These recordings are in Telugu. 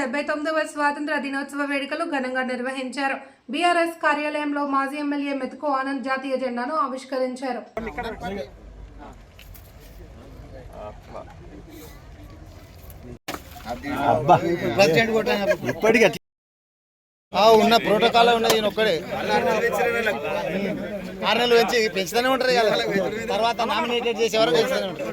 డెబ్బై తొమ్మిదవ స్వాతంత్ర దినోత్సవ వేడుకలు ఘనంగా నిర్వహించారు. బీఆర్ఎస్ కార్యాలయంలో మాజీ ఎమ్మెల్యే మెతుకు ఆనంద్ జాతీయ జెండాను ఆవిష్కరించారు. ఉన్న ప్రోటోకాల్ ఉన్నది ఈయన ఒక్కడే. ఆరు నెలలు పెంచి పెంచుతూనే ఉంటారు కదా తర్వాత నామినేటెడ్ చేసే వరకు పెంచుతూనే ఉంటారు.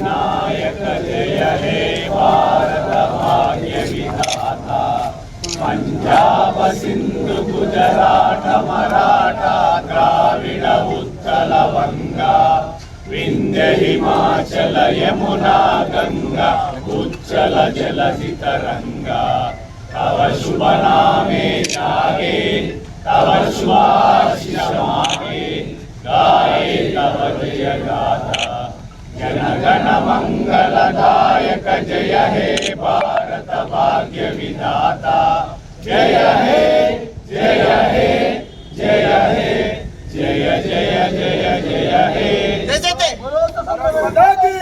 నాయక జయ హే భారత భాగ్య విధాత పంజాబ సింధు గుజరాట మరాఠా ద్రావిడ ఉత్తల వంగ వింధ్య హిమాచల యమునా గంగా ఉచ్చల జలసి తరంగా మాతా కీ భారత్ మాతా కీ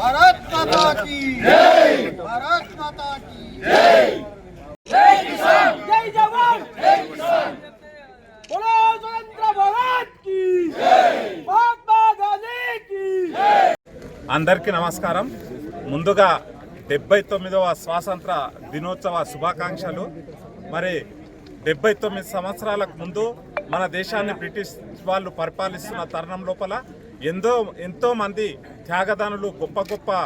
जय जवान जय किसान बोलो स्वतंत्र भारत की महात्मा गांधी की అందరికీ నమస్కారం ముందుగా డెబ్బై తొమ్మిదవ స్వాతంత్ర దినోత్సవ శుభాకాంక్షలు మరి డెబ్బై తొమ్మిది సంవత్సరాలకు ముందు మన దేశాన్ని బ్రిటిష్ వాళ్ళు పరిపాలిస్తున్న తరుణం లోపల ఎంతో ఎంతో మంది త్యాగదానులు గొప్ప గొప్ప ఆ,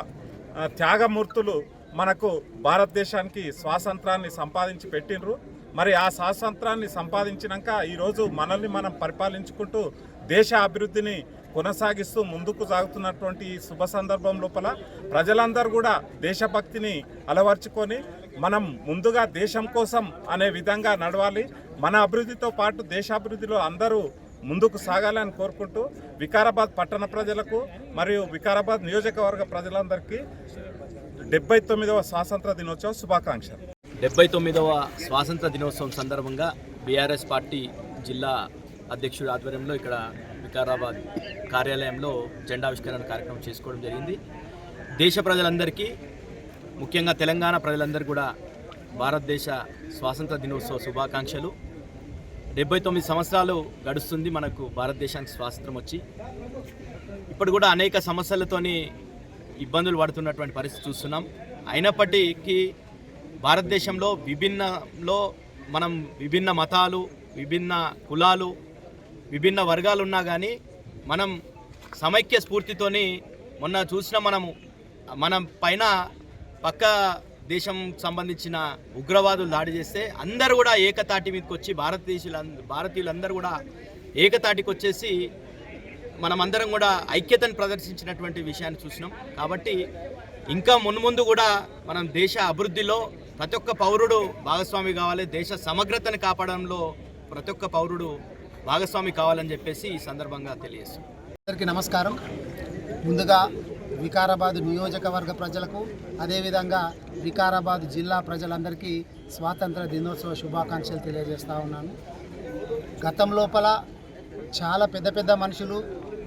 త్యాగమూర్తులు మనకు భారతదేశానికి స్వాతంత్రాన్ని సంపాదించి పెట్టినరు మరి ఆ స్వాతంత్రాన్ని సంపాదించినాక ఈరోజు మనల్ని మనం పరిపాలించుకుంటూ దేశ అభివృద్ధిని కొనసాగిస్తూ ముందుకు సాగుతున్నటువంటి ఈ శుభ సందర్భం లోపల ప్రజలందరూ కూడా దేశభక్తిని అలవర్చుకొని మనం ముందుగా దేశం కోసం అనే విధంగా నడవాలి. మన అభివృద్ధితో పాటు దేశాభివృద్ధిలో అందరూ ముందుకు సాగాలని కోరుకుంటూ వికారాబాద్ పట్టణ ప్రజలకు మరియు వికారాబాద్ నియోజకవర్గ ప్రజలందరికీ డెబ్బై తొమ్మిదవ స్వాతంత్ర దినోత్సవం శుభాకాంక్షలు. డెబ్బై తొమ్మిదవ స్వాతంత్ర దినోత్సవం సందర్భంగా బీఆర్ఎస్ పార్టీ జిల్లా అధ్యక్షుడి ఆధ్వర్యంలో ఇక్కడ వికారాబాద్ కార్యాలయంలో జెండావిష్కరణ కార్యక్రమం చేసుకోవడం జరిగింది. దేశ ప్రజలందరికీ ముఖ్యంగా తెలంగాణ ప్రజలందరూ కూడా భారతదేశ స్వాతంత్ర దినోత్సవ శుభాకాంక్షలు. డెబ్బై తొమ్మిది సంవత్సరాలు గడుస్తుంది మనకు భారతదేశానికి స్వాతంత్రం వచ్చి. ఇప్పుడు కూడా అనేక సమస్యలతోని ఇబ్బందులు పడుతున్నటువంటి పరిస్థితి చూస్తున్నాం. అయినప్పటికీ భారతదేశంలో విభిన్నలో మనం విభిన్న మతాలు విభిన్న కులాలు విభిన్న వర్గాలు ఉన్నా కానీ మనం సమైక్య స్ఫూర్తితోని మొన్న చూసిన మనము మనం పైన పక్క దేశం సంబంధించిన ఉగ్రవాదులు దాడి చేస్తే అందరూ కూడా ఏకతాటి మీదకి వచ్చి భారతదేశీయులు భారతీయులందరూ కూడా ఏకతాటికి వచ్చేసి మనమందరం కూడా ఐక్యతను ప్రదర్శించినటువంటి విషయాన్ని చూసినాం. కాబట్టి ఇంకా మున్ముందు కూడా మనం దేశ అభివృద్ధిలో ప్రతి ఒక్క పౌరుడు భాగస్వామి కావాలి. దేశ సమగ్రతను కాపాడంలో ప్రతి ఒక్క పౌరుడు భాగస్వామి కావాలని చెప్పేసి ఈ సందర్భంగా తెలియజేస్తాం అందరికీ నమస్కారం. ముందుగా వికారాబాద్ నియోజకవర్గ ప్రజలకు అదేవిధంగా వికారాబాద్ జిల్లా ప్రజలందరికీ స్వాతంత్ర దినోత్సవ శుభాకాంక్షలు తెలియజేస్తూ ఉన్నాను. గతం లోపల చాలా పెద్ద పెద్ద మనుషులు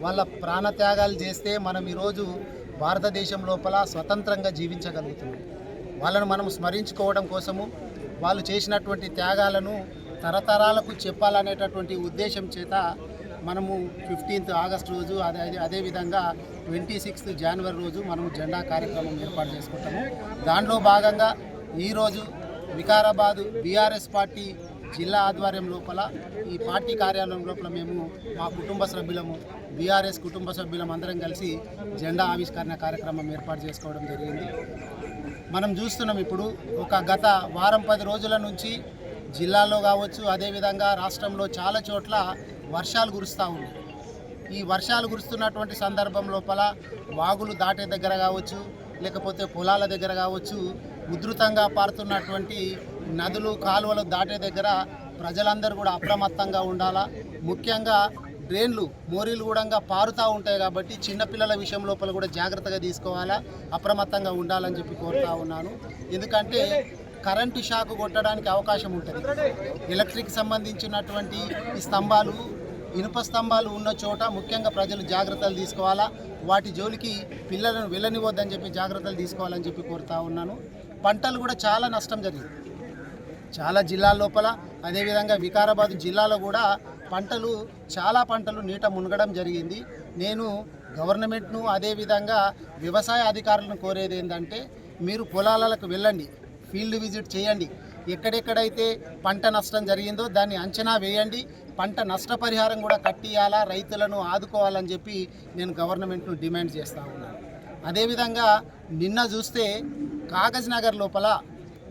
వాళ్ళ ప్రాణత్యాగాలు చేస్తే మనం ఈరోజు భారతదేశం లోపల స్వతంత్రంగా జీవించగలుగుతున్నాం. వాళ్ళను మనం స్మరించుకోవడం కోసము వాళ్ళు చేసినటువంటి త్యాగాలను తరతరాలకు చెప్పాలనేటటువంటి ఉద్దేశం చేత మనము ఫిఫ్టీన్త్ ఆగస్ట్ రోజు అదే అదే అదేవిధంగా ట్వంటీ సిక్స్త్ జనవరి రోజు మనము జెండా కార్యక్రమం ఏర్పాటు చేసుకుంటాము. దాంట్లో భాగంగా ఈరోజు వికారాబాదు బీఆర్ఎస్ పార్టీ జిల్లా ఆధ్వర్యం లోపల ఈ పార్టీ కార్యాలయం లోపల మేము మా కుటుంబ సభ్యులము బీఆర్ఎస్ కుటుంబ సభ్యులం అందరం కలిసి జెండా ఆవిష్కరణ కార్యక్రమం ఏర్పాటు చేసుకోవడం జరిగింది. మనం చూస్తున్నాం ఇప్పుడు ఒక గత వారం పది రోజుల నుంచి జిల్లాలో కావచ్చు అదేవిధంగా రాష్ట్రంలో చాలా చోట్ల వర్షాలు కురుస్తూ ఉన్నాయి. ఈ వర్షాలు కురుస్తున్నటువంటి సందర్భం లోపల వాగులు దాటే దగ్గర కావచ్చు లేకపోతే పొలాల దగ్గర కావచ్చు ఉధృతంగా పారుతున్నటువంటి నదులు కాలువలు దాటే దగ్గర ప్రజలందరూ కూడా అప్రమత్తంగా ఉండాలా? ముఖ్యంగా డ్రైన్లు మోరీలు కూడా పారుతూ ఉంటాయి కాబట్టి చిన్నపిల్లల విషయం లోపల కూడా జాగ్రత్తగా తీసుకోవాలా? అప్రమత్తంగా ఉండాలని చెప్పి కోరుతా ఉన్నాను. ఎందుకంటే కరెంటు షాక్ కొట్టడానికి అవకాశం ఉంటుంది. ఎలక్ట్రిక్ సంబంధించినటువంటి స్తంభాలు ఇనుప స్తంభాలు ఉన్న చోట ముఖ్యంగా ప్రజలు జాగ్రత్తలు తీసుకోవాలా? వాటి జోలికి పిల్లలను వెళ్ళనివద్దని చెప్పి జాగ్రత్తలు తీసుకోవాలని చెప్పి కోరుతా ఉన్నాను. పంటలు కూడా చాలా నష్టం జరిగింది. చాలా జిల్లాల లోపల అదేవిధంగా వికారాబాద్ జిల్లాలో కూడా పంటలు చాలా పంటలు నీట మునగడం జరిగింది. నేను గవర్నమెంట్ను అదేవిధంగా వ్యవసాయ అధికారులను కోరేది ఏంటంటే మీరు పొలాలకు వెళ్ళండి ఫీల్డ్ విజిట్ చేయండి. ఎక్కడెక్కడైతే పంట నష్టం జరిగిందో దాన్ని అంచనా వేయండి. పంట నష్టపరిహారం కూడా కట్టియాలా రైతులను ఆదుకోవాలని చెప్పి నేను గవర్నమెంట్ను డిమాండ్ చేస్తూ ఉన్నాను. అదేవిధంగా నిన్న చూస్తే కాగజ్ నగర్ లోపల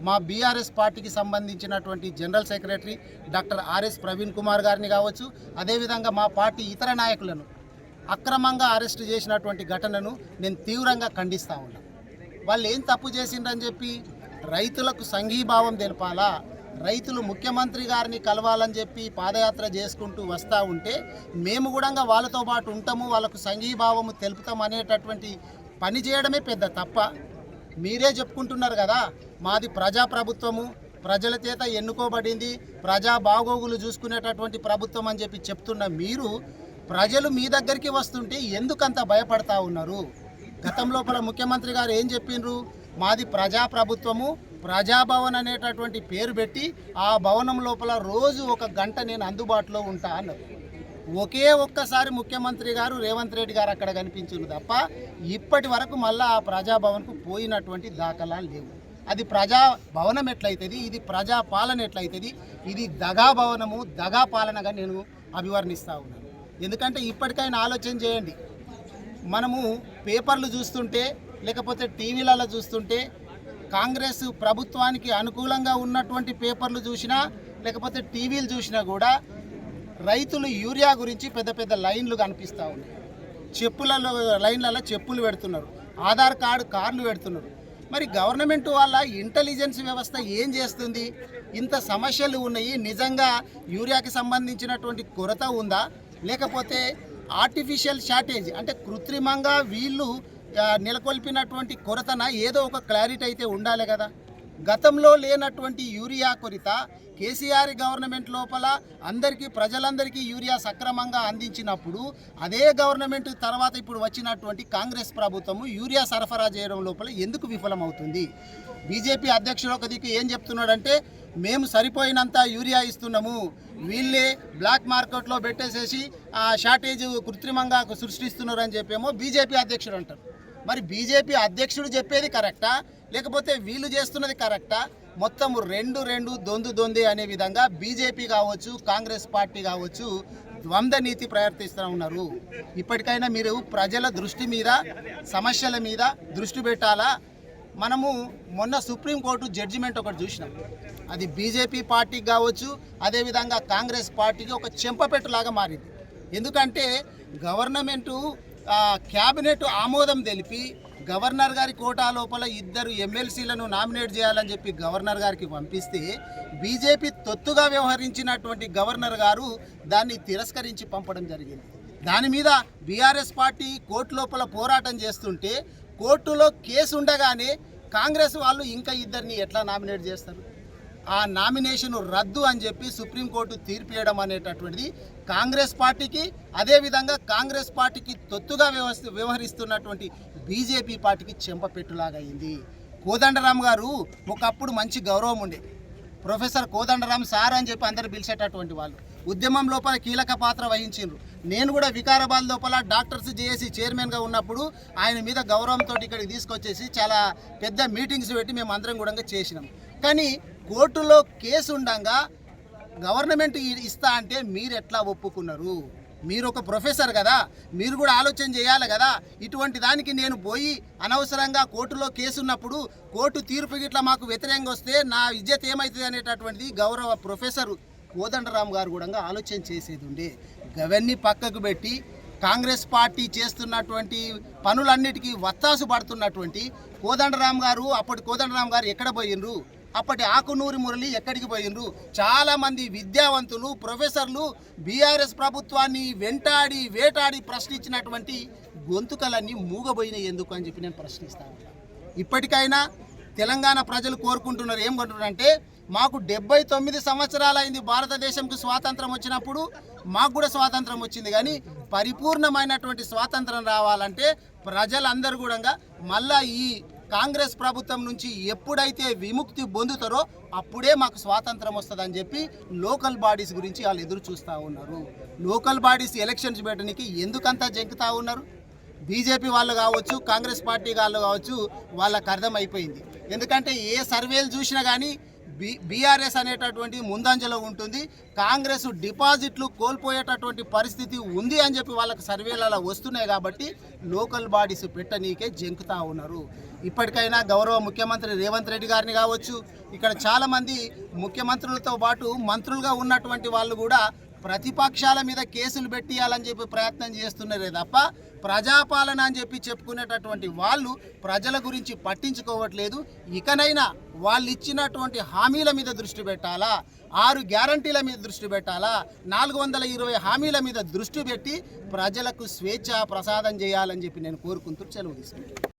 మా బీఆర్ఎస్ పార్టీకి సంబంధించినటువంటి general secretary doctor RS Praveen Kumar గారిని కావచ్చు అదేవిధంగా మా పార్టీ ఇతర నాయకులను అక్రమంగా అరెస్ట్ చేసినటువంటి ఘటనను నేను తీవ్రంగా ఖండిస్తూ ఉన్నాను వాళ్ళు ఏం తప్పు చేసిండ్రని చెప్పి రైతులకు సంఘీభావం తెలపాలా? రైతులు ముఖ్యమంత్రి గారిని కలవాలని చెప్పి పాదయాత్ర చేసుకుంటూ వస్తూ ఉంటే మేము కూడా వాళ్ళతో పాటు ఉంటాము వాళ్ళకు సంఘీభావము తెలుపుతాం అనేటటువంటి పని చేయడమే పెద్ద తప్ప. మీరే చెప్పుకుంటున్నారు కదా మాది ప్రజాప్రభుత్వము ప్రజల చేత ఎన్నుకోబడింది ప్రజా బాగోగులు చూసుకునేటటువంటి ప్రభుత్వం అని చెప్పి చెప్తున్న మీరు ప్రజలు మీ దగ్గరికి వస్తుంటే ఎందుకంత భయపడతా ఉన్నారు? గతం లోపల ముఖ్యమంత్రి గారు ఏం చెప్పిండ్రు? మాది ప్రజాప్రభుత్వము ప్రజాభవన్ అనేటటువంటి పేరు పెట్టి ఆ భవనం లోపల రోజు ఒక గంట నేను అందుబాటులో ఉంటా అన్నారు ఒకే ఒక్కసారి ముఖ్యమంత్రి గారు రేవంత్ రెడ్డి గారు అక్కడ కనిపించింది తప్ప ఇప్పటి వరకు మళ్ళీ ఆ ప్రజాభవన్కు పోయినటువంటి దాఖలాలు లేవు. అది ప్రజా భవనం ఎట్లయితుంది ఇది ప్రజా పాలన ఎట్లయితుంది ఇది దగా భవనము దగా పాలనగా నేను అభివర్ణిస్తూ ఉన్నాను. ఎందుకంటే ఇప్పటికైనా ఆలోచన చేయండి. మనము పేపర్లు చూస్తుంటే లేకపోతే టీవీలలో చూస్తుంటే కాంగ్రెస్ ప్రభుత్వానికి అనుకూలంగా ఉన్నటువంటి పేపర్లు చూసినా లేకపోతే టీవీలు చూసినా కూడా రైతులు యూరియా గురించి పెద్ద పెద్ద లైన్లు కనిపిస్తూ ఉన్నాయి. చెప్పులలో లైన్లలో చెప్పులు పెడుతున్నారు. ఆధార్ కార్డు కార్లు పెడుతున్నారు. మరి గవర్నమెంట్ వాళ్ళ ఇంటెలిజెన్స్ వ్యవస్థ ఏం చేస్తుంది? ఇంత సమస్యలు ఉన్నాయి. నిజంగా యూరియాకి సంబంధించినటువంటి కొరత ఉందా? లేకపోతే ఆర్టిఫిషియల్ షార్టేజ్ అంటే కృత్రిమంగా వీళ్ళు నెలకొల్పినటువంటి కొరతన ఏదో ఒక క్లారిటీ అయితే ఉండాలి కదా. గతంలో లేనటువంటి యూరియా కొరిత కేసీఆర్ గవర్నమెంట్ లోపల అందరికీ ప్రజలందరికీ యూరియా సక్రమంగా అందించినప్పుడు అదే గవర్నమెంట్ తర్వాత ఇప్పుడు వచ్చినటువంటి కాంగ్రెస్ ప్రభుత్వము యూరియా సరఫరా చేయడం లోపల ఎందుకు విఫలమవుతుంది? బీజేపీ అధ్యక్షుడు ఒక దిక్కు ఏం చెప్తున్నాడంటే మేము సరిపోయినంత యూరియా ఇస్తున్నాము. వీళ్ళే బ్లాక్ మార్కెట్లో పెట్టేసేసి ఆ షార్టేజ్ కృత్రిమంగా సృష్టిస్తున్నారు అని చెప్పేమో బీజేపీ అధ్యక్షుడు అంటారు. మరి బీజేపీ అధ్యక్షుడు చెప్పేది కరెక్టా? లేకపోతే వీళ్ళు చేస్తున్నది కరెక్టా? మొత్తం రెండు రెండు దొందు దొంది అనే విధంగా బీజేపీ కావచ్చు కాంగ్రెస్ పార్టీ కావచ్చు ద్వంద్వ నీతి ప్రవర్తిస్తూ ఉన్నారు. ఇప్పటికైనా మీరు ప్రజల దృష్టి మీద సమస్యల మీద దృష్టి పెట్టాలా? మనము మొన్న సుప్రీంకోర్టు జడ్జిమెంట్ ఒకటి చూసినాం. అది బీజేపీ పార్టీకి కావచ్చు అదేవిధంగా కాంగ్రెస్ పార్టీకి ఒక చెంపపెట్టులాగా మారింది. ఎందుకంటే గవర్నమెంటు క్యాబినెట్ ఆమోదం తెలిపి గవర్నర్ గారి కోటా లోపల ఇద్దరు ఎమ్మెల్సీలను నామినేట్ చేయాలని చెప్పి గవర్నర్ గారికి పంపిస్తే బీజేపీ తొత్తుగా వ్యవహరించినటువంటి గవర్నర్ గారు దాన్ని తిరస్కరించి పంపడం జరిగింది. దాని మీద బీఆర్ఎస్ పార్టీ కోర్టు లోపల పోరాటం చేస్తుంటే కోర్టులో కేసు ఉండగానే కాంగ్రెస్ వాళ్ళు ఇంకా ఇద్దరిని ఎట్లా నామినేట్ చేస్తారు? ఆ నామినేషన్ రద్దు అని చెప్పి సుప్రీంకోర్టు తీర్పు ఇవ్వడం అనేటటువంటిది కాంగ్రెస్ పార్టీకి అదేవిధంగా కాంగ్రెస్ పార్టీకి తొత్తుగా వ్యవస్థ వ్యవహరిస్తున్నటువంటి బీజేపీ పార్టీకి చెంపపెట్టులాగా అయింది కోదండరామ్ గారు ఒకప్పుడు మంచి గౌరవం ఉండే. ప్రొఫెసర్ కోదండరామ్ సార్ అని చెప్పి అందరు పిలిచేటటువంటి వాళ్ళు. ఉద్యమం లోపల కీలక పాత్ర వహించిండ్రు. నేను కూడా వికారాబాద్ లోపల డాక్టర్స్ జేఏసీ చైర్మన్గా ఉన్నప్పుడు ఆయన మీద గౌరవంతో ఇక్కడికి తీసుకొచ్చేసి చాలా పెద్ద మీటింగ్స్ పెట్టి మేము అందరం కూడా చేసినాం. కానీ కోర్టులో కేసు ఉండంగా గవర్నమెంట్ ఇస్తా అంటే మీరు ఎట్లా ఒప్పుకున్నారు? మీరు ఒక ప్రొఫెసర్ కదా మీరు కూడా ఆలోచన చేయాలి కదా. ఇటువంటి దానికి నేను పోయి అనవసరంగా కోర్టులో కేసు ఉన్నప్పుడు కోర్టు తీర్పు గిట్ల మాకు వ్యతిరేకంగా వస్తే నా విద్యత ఏమవుతుంది అనేటటువంటిది గౌరవ ప్రొఫెసర్ కోదండరామ్ గారు కూడా ఆలోచన చేసేది ఉండే. గవన్నీ పక్కకు పెట్టి కాంగ్రెస్ పార్టీ చేస్తున్నటువంటి పనులన్నిటికీ వత్తాసు పడుతున్నటువంటి కోదండరామ్ గారు అప్పటి కోదండరామ్ గారు ఎక్కడ పోయినరు అప్పటి ఆకునూరి మురళి ఎక్కడికి పోయిండ్రు? చాలా మంది విద్యావంతులు ప్రొఫెసర్లు బీఆర్ఎస్ ప్రభుత్వాన్ని వెంటాడి వేటాడి ప్రశ్నించినటువంటి గొంతుకలన్నీ మూగబోయినాయి ఎందుకు అని చెప్పి నేను ప్రశ్నిస్తాను. ఇప్పటికైనా తెలంగాణ ప్రజలు కోరుకుంటున్నారు ఏం కొంటున్నారంటే మాకు డెబ్బై తొమ్మిది సంవత్సరాలైంది భారతదేశంకు స్వాతంత్రం వచ్చినప్పుడు మాకు కూడా స్వాతంత్రం వచ్చింది. కానీ పరిపూర్ణమైనటువంటి స్వాతంత్రం రావాలంటే ప్రజలందరూ కూడా మళ్ళా ఈ కాంగ్రెస్ ప్రభుత్వం నుంచి ఎప్పుడైతే విముక్తి పొందుతారో అప్పుడే మాకు స్వాతంత్రం వస్తుందని చెప్పి లోకల్ బాడీస్ గురించి వాళ్ళు ఎదురు చూస్తూ ఉన్నారు. లోకల్ బాడీస్ ఎలక్షన్స్ పెట్టడానికి ఎందుకంతా జంకుతూ ఉన్నారు? బీజేపీ వాళ్ళు కావచ్చు కాంగ్రెస్ పార్టీ వాళ్ళు కావచ్చు వాళ్ళకు అర్థమైపోయింది. ఎందుకంటే ఏ సర్వేలు చూసినా కానీ బి బీఆర్ఎస్ అనేటటువంటి ముందంజలో ఉంటుంది. కాంగ్రెస్ డిపాజిట్లు కోల్పోయేటటువంటి పరిస్థితి ఉంది అని చెప్పి వాళ్ళకి సర్వేలలో వస్తున్నాయి కాబట్టి లోకల్ బాడీస్ పెట్టనీకే జంకుతా ఉన్నారు. ఇప్పటికైనా గౌరవ ముఖ్యమంత్రి రేవంత్ రెడ్డి గారిని కావచ్చు ఇక్కడ చాలామంది ముఖ్యమంత్రులతో పాటు మంత్రులుగా ఉన్నటువంటి వాళ్ళు కూడా ప్రతిపక్షాల మీద కేసులు పెట్టియాలని చెప్పి ప్రయత్నం చేస్తున్నారే తప్ప ప్రజాపాలన అని చెప్పి చెప్పుకునేటటువంటి వాళ్ళు ప్రజల గురించి పట్టించుకోవట్లేదు. ఇకనైనా వాళ్ళు ఇచ్చినటువంటి హామీల మీద దృష్టి పెట్టాలా? ఆరు గ్యారంటీల మీద దృష్టి పెట్టాలా? నాలుగు వందల ఇరవై హామీల మీద దృష్టి పెట్టి ప్రజలకు స్వేచ్ఛ ప్రసాదం చేయాలని చెప్పి నేను కోరుకుంటూ సెలవు తీసుకుంటాను